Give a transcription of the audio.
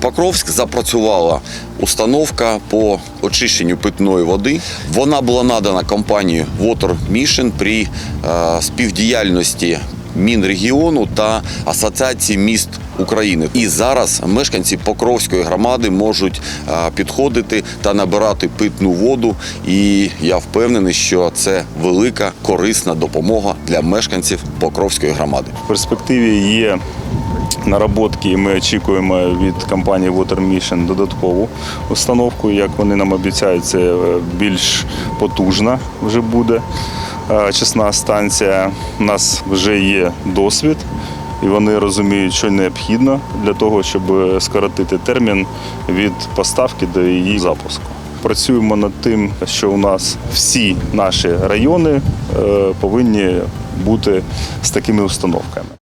Покровськ запрацювала установка по очищенню питної води. Вона була надана компанією Water Mission при е, співдіяльності Мінрегіону та Асоціації міст України. І зараз мешканці Покровської громади можуть е, підходити та набирати питну воду. І я впевнений, що це велика корисна допомога для мешканців Покровської громади. В перспективі є наработки, ми очікуємо від компанії Water Mission додаткову установку. Як вони нам обіцяють, це е, більш потужна вже буде е, очисна станція. У нас вже є досвід. І вони розуміють, що необхідно для того, щоб скоротити термін від поставки до її запуску. Працюємо над тим, що у нас всі наші райони е, повинні бути з такими установками.